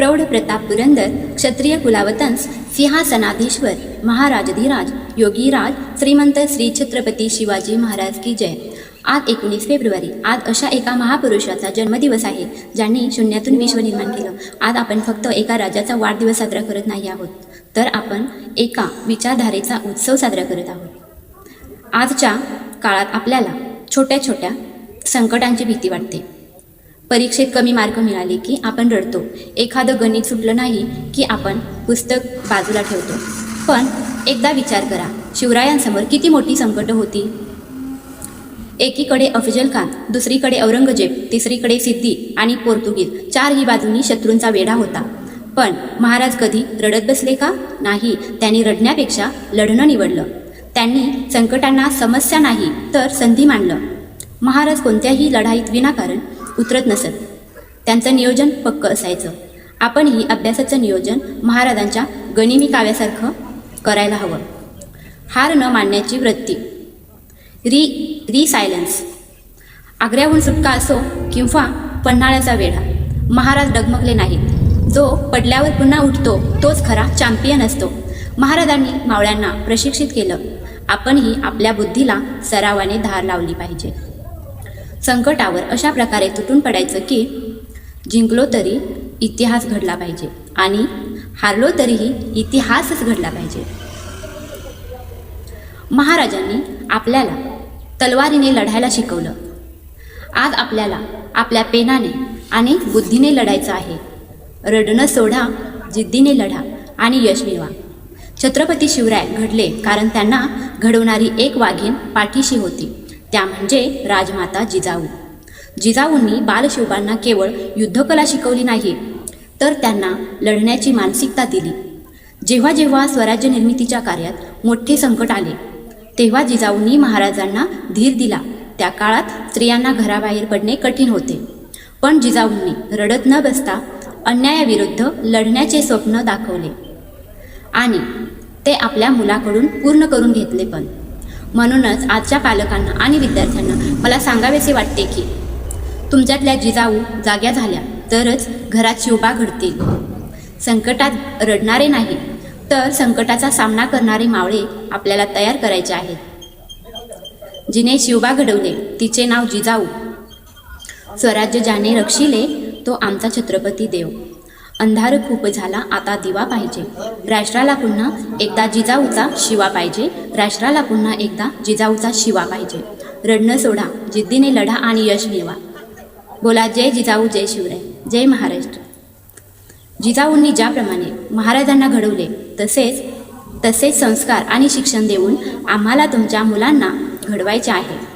प्रौढ प्रताप पुरंदर क्षत्रिय कुलावतंस सिंहासनाधीश्वर महाराजधिराज योगीराज श्रीमंत श्री छत्रपती शिवाजी महाराज की जय. आज एकोणीस फेब्रुवारी. आज अशा एका महापुरुषाचा जन्मदिवस आहे ज्यांनी शून्यातून विश्व निर्माण केलं. आज आपण फक्त एका राजाचा वाढदिवस साजरा करत नाही आहोत तर आपण एका विचारधारेचा उत्सव साजरा करत आहोत. आजच्या काळात आपल्याला छोट्या छोट्या संकटांची भीती वाटते. परीक्षेत कमी मार्क मिळाले की आपण रडतो. एखादं गणित सुटलं नाही की आपण पुस्तक बाजूला ठेवतो. पण एकदा विचार करा शिवरायांसमोर किती मोठी संकटं होती? एकीकडे अफजल खान दुसरीकडे औरंगजेब तिसरीकडे सिद्धी आणि पोर्तुगीज चारही बाजूनी शत्रूंचा वेढा होता. पण महाराज कधी रडत बसले का? नाही त्यांनी रडण्यापेक्षा लढणं निवडलं. त्यांनी संकटांना समस्या नाही तर संधी मांडलं. महाराज कोणत्याही लढाईत विनाकारण उतरत नसत त्यांचं नियोजन पक्क असायचं. आपणही अभ्यासाचं नियोजन महाराजांच्या गणिमी काव्यासारखं करायला हवं. हार न मानण्याची वृत्ती. री री सायलन्स. आग्र्याहून सुटका असो किंवा पन्हाळ्याचा वेढा महाराज डगमगले नाहीत. जो पडल्यावर पुन्हा उठतो तोच खरा चॅम्पियन असतो. महाराजांनी मावळ्यांना प्रशिक्षित केलं. आपणही आपल्या बुद्धीला सरावाने धार लावली पाहिजे. संकटावर अशा प्रकारे तुटून पडायचं की जिंकलो तरी इतिहास घडला पाहिजे आणि हारलो तरीही इतिहासच घडला पाहिजे. महाराजांनी आपल्याला तलवारीने लढायला शिकवलं. आज आपल्याला आपल्या पेनाने आणि बुद्धीने लढायचं आहे. रडणं सोडा जिद्दीने लढा आणि यश मिळवा. छत्रपती शिवराय घडले कारण त्यांना घडवणारी एक वाघीण पाठीशी होती. त्या म्हणजे राजमाता जिजाऊ. जिजाऊंनी बालशिवबांना केवळ युद्धकला शिकवली नाही तर त्यांना लढण्याची मानसिकता दिली. जेव्हा जेव्हा स्वराज्य निर्मितीच्या कार्यात मोठे संकट आले तेव्हा जिजाऊंनी महाराजांना धीर दिला. त्या काळात स्त्रियांना घराबाहेर पडणे कठीण होते. पण जिजाऊंनी रडत न बसता अन्यायाविरुद्ध लढण्याचे स्वप्न दाखवले. आणि ते आपल्या मुलाकडून पूर्ण करून घेतले पण. म्हणूनच आजच्या पालकांना आणि विद्यार्थ्यांना मला सांगावेसे वाटते की तुमच्यातल्या जिजाऊ जाग्या झाल्या तरच घरात शिवबा घडतील. संकटात रडणारे नाही तर संकटाचा सामना करणारे मावळे आपल्याला तयार करायचे आहेत. जिने शिवबा घडवले तिचे नाव जिजाऊ. स्वराज्य ज्याने रक्षिले तो आमचा छत्रपती देव. अंधार खूप झाला आता दिवा पाहिजे. राष्ट्राला पुन्हा एकदा जिजाऊचा शिवा पाहिजे. राष्ट्राला पुन्हा एकदा जिजाऊचा शिवा पाहिजे. रडणं सोडा जिद्दीने लढा आणि यश मिळवा. बोला जय जिजाऊ जय शिवराय. जय महाराष्ट्र. जिजाऊंनी ज्याप्रमाणे महाराजांना घडवले तसेच तसेच संस्कार आणि शिक्षण देऊन आम्हाला तुमच्या मुलांना घडवायचे आहे.